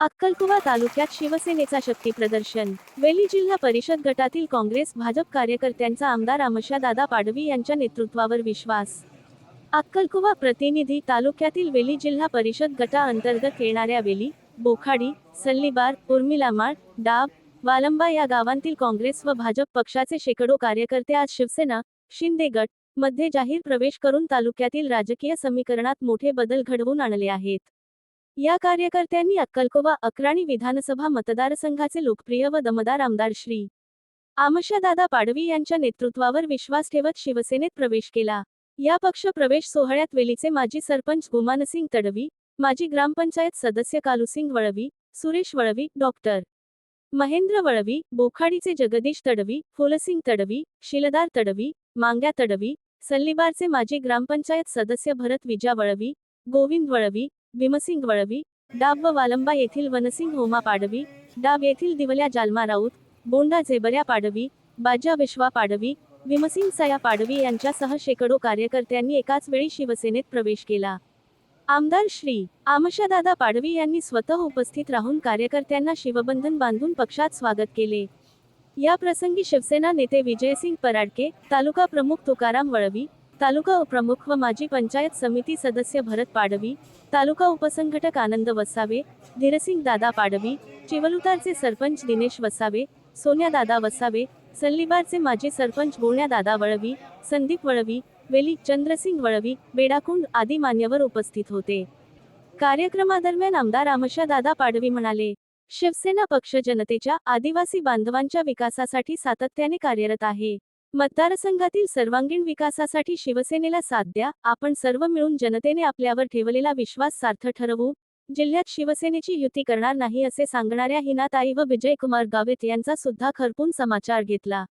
अक्कलकुवा तालुक्यात शिवसेनेचा शक्ती प्रदर्शन. वेली जिल्हा परिषद गटातील काँग्रेस भाजप कार्यकर्त्यांचा आमदार दादा पाडवी यांच्या नेतृत्वावर विश्वास. अक्कलकुवा प्रतिनिधी तालुक्यातील वेली जिल्हा परिषद गटाअंतर्गत येणाऱ्या वेली बोखाडी सल्लीबार उर्मिलामाळ डाब वालंबा या गावांतील काँग्रेस व भाजप पक्षाचे शेकडो कार्यकर्ते आज शिवसेना शिंदे गटमध्ये जाहीर प्रवेश करून तालुक्यातील राजकीय समीकरणात मोठे बदल घडवून आणले आहेत. या कार्यकर्त्यांनी अक्कलकोवा अक्राणी विधानसभा मतदारसंघाचे लोकप्रिय व दमदार आमदार श्री. आमशादादा पाडवी यांच्या नेतृत्वावर विश्वास ठेवत शिवसेनेत प्रवेश केला. या पक्ष प्रवेश सोहळ्यात वेलीचे माजी सरपंच गुमानसिंग तडवी माजी ग्रामपंचायत सदस्य कालुसिंग वळवी सुरेश वळवी डॉक्टर महेंद्र वळवी बोखाडीचे जगदीश तडवी फुलसिंग तडवी शिलदार तडवी मांग्या तडवी सल्लीबारचे माजी ग्रामपंचायत सदस्य भरत विजा वळवी गोविंद वळवी भीमसिंग वळवी डाब व वालंबा येथील वनसिंग होमा पाडवी डाब येथील दिवल्या जालमा राऊत बोंडा झेबऱ्या पाडवी बाजा विश्वा पाडवी भीमसिंग सया पाडवी यांच्यासह शेकडो कार्यकर्त्यांनी एकाच वेळी शिवसेनेत प्रवेश केला. आमदार श्री आमशादादा पाडवी यांनी स्वतः उपस्थित राहून कार्यकर्त्यांना शिवबंधन बांधून पक्षात स्वागत केले. या प्रसंगी शिवसेना नेते विजयसिंग पराडके तालुका प्रमुख तुकाराम वळवी तालुका उपप्रमुख व माजी पंचायत समिती सदस्य भरत पाडवी तालुका उपसंघटक आनंद वसावे धीरसिंग दादा पाडवी चिवलुतारचे सरपंच दिनेश वसावे सोन्या दादा वसावे सल्लीबारचे माजी सरपंच गोण्या दादा वळवी संदीप वळवी वेली चंद्रसिंग वळवी बेडाकुंड आदी मान्यवर उपस्थित होते. कार्यक्रमादरम्यान आमदार आमशा दादा पाडवी म्हणाले शिवसेना पक्ष जनतेच्या आदिवासी बांधवांच्या विकासासाठी सातत्याने कार्यरत आहे. मतदारसंघातील सर्वांगीण विकासासाठी शिवसेनेला साथ द्या. आपण सर्व मिळून जनतेने आपल्यावर ठेवलेला विश्वास सार्थ ठरवू. जिल्ह्यात शिवसेनेची युती करणार नाही असे सांगणाऱ्या हिनाताई व विजयकुमार गावित यांचा सुद्धा खरपून समाचार घेतला.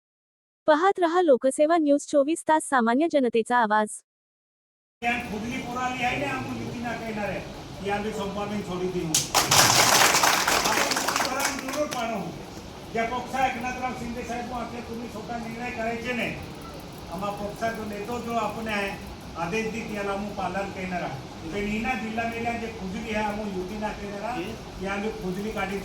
पाहत रहा लोकसेवा न्यूज चोवीस तास सामान्य जनतेचा आवाज. ત્યાં ખુદની પોરાલી આવીને આમ નીતિ ના કહેનારે ત્યાં બી સંપાદન છોડી દીધું આપણે જરૂર પાડો જ્યાં પક્ષા એકનાથરાવ શિંદે સાહેબ આપણે तुम्ही स्वतः निर्णय करायचे नाही આમાં પક્ષા જો નેતો જો આપણે આદેશ દી त्याला હું पालन करणारा पण हिना जिल्हा मेल्या जे खुजली आहे आम्ही युती ना करणारा या आम्ही खुजली काढी